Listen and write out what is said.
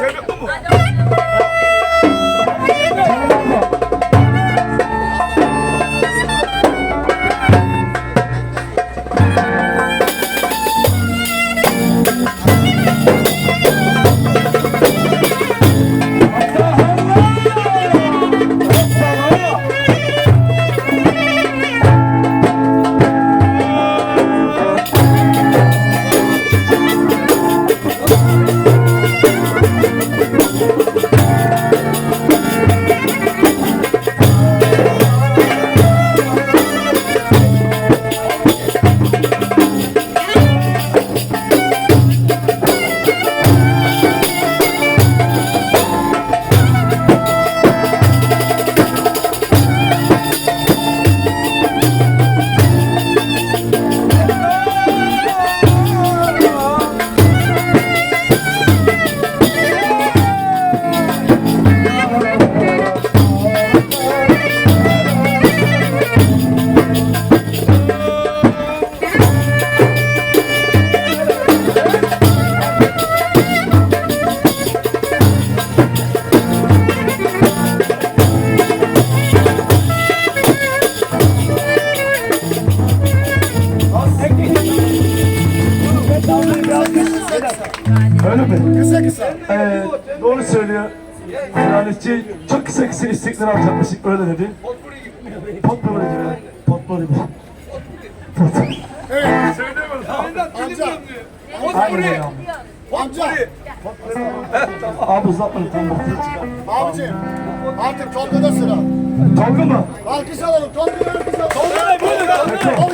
Sevmek mi? Öyle mi? Kısa kısa. Ee, doğru söylüyor. Kraliçe çok kısa kısa istekler alacakmış. Öyle dedi. Potpourri gibi. Potpourri gibi. Potpourri. Evet. Söyleyemez. Amca. Abi. Amca. Abi uzatma. Abicim. Artık Tolga'da sıra. Tolga mı? Alkış alalım. Tolga'ya alkış alalım. Tolga Bey buyurun.